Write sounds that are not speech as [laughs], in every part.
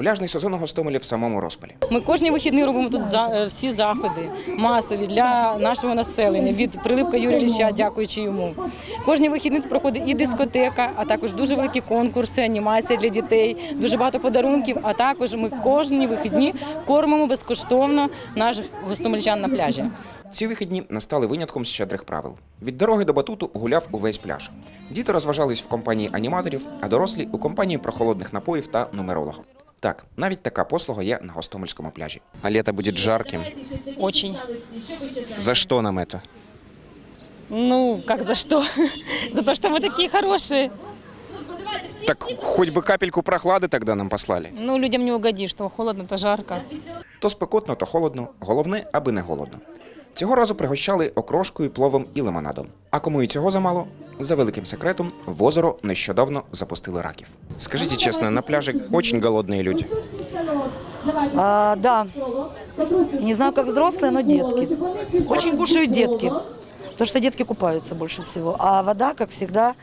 Пляжний сезон у Гостомелі в самому розпалі. Ми кожні вихідні робимо тут е, всі заходи масові для нашого населення. Від Прилипка Юрія Ліща, дякуючи йому. Кожні вихідні тут проходить і дискотека, а також дуже великі конкурси, анімація для дітей, дуже багато подарунків. А також ми кожні вихідні кормимо безкоштовно наших гостомельчан на пляжі. Ці вихідні настали винятком з щедрих правил. Від дороги до батуту гуляв увесь пляж. Діти розважались в компанії аніматорів, а дорослі у компанії прохолодних напоїв та нумеролога. Так, навіть така послуга є на Гостомельському пляжі. А літо буде жарким. Очень. За що нам це? Ну, как за что? [laughs] За то, что мы такие хорошие. Так хоч би капельку прохлади тоді нам послали. Ну, людям не угодишь, что холодно, то жарко. То спекотно, то холодно. Головне, аби не голодно. Цього разу пригощали окрошкою, пловом і лимонадом. А кому і цього замало, за великим секретом, в озеро нещодавно запустили раків. Скажіть чесно, на пляжі дуже голодні люди. А, да. Не знаю, как взрослые, но детки. Очень кушают детки. Потому что детки купаются больше всего. А вода, как всегда,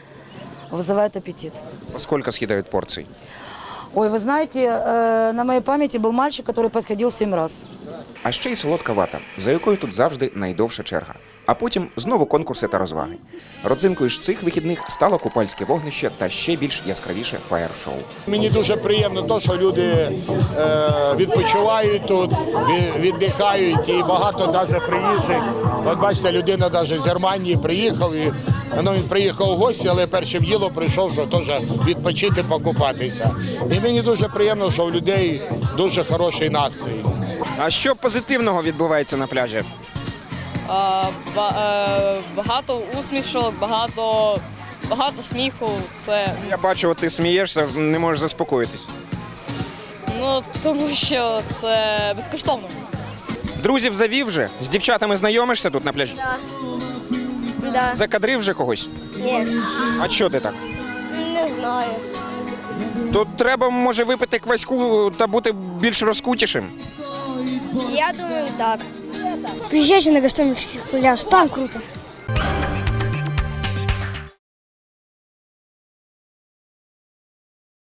вызывает аппетит. Скільки скидають порцій? Ой, вы знаете, э, на моей памяти был мальчик, который подходил семь раз. А ще й солодка вата, за якою тут завжди найдовша черга. А потім знову конкурси та розваги. Родзинкою ж цих вихідних стало купальське вогнище та ще більш яскравіше фаєр-шоу. Мені дуже приємно, те, що люди е, відпочивають тут, віддихають і багато навіть приїжджих. От бачите, людина навіть з Германії приїхав і ну, він приїхав у гості, але першим ділом прийшов, що теж відпочити, покупатися. І мені дуже приємно, що у людей дуже хороший настрій. А що позитивного відбувається на пляжі? Ба- е, багато усмішок, багато, багато сміху. Це Я бачу, ти смієшся, не можеш заспокоїтись. ну тому що це безкоштовно. Друзів завів вже? З дівчатами знайомишся тут на пляжі? Да. Закадрив вже когось? Ні, А що ти так? не знаю. То треба, може, випити кваську та бути більш розкутішим. Я думаю, так. Приезжайте на Гостомельский пляж, там круто.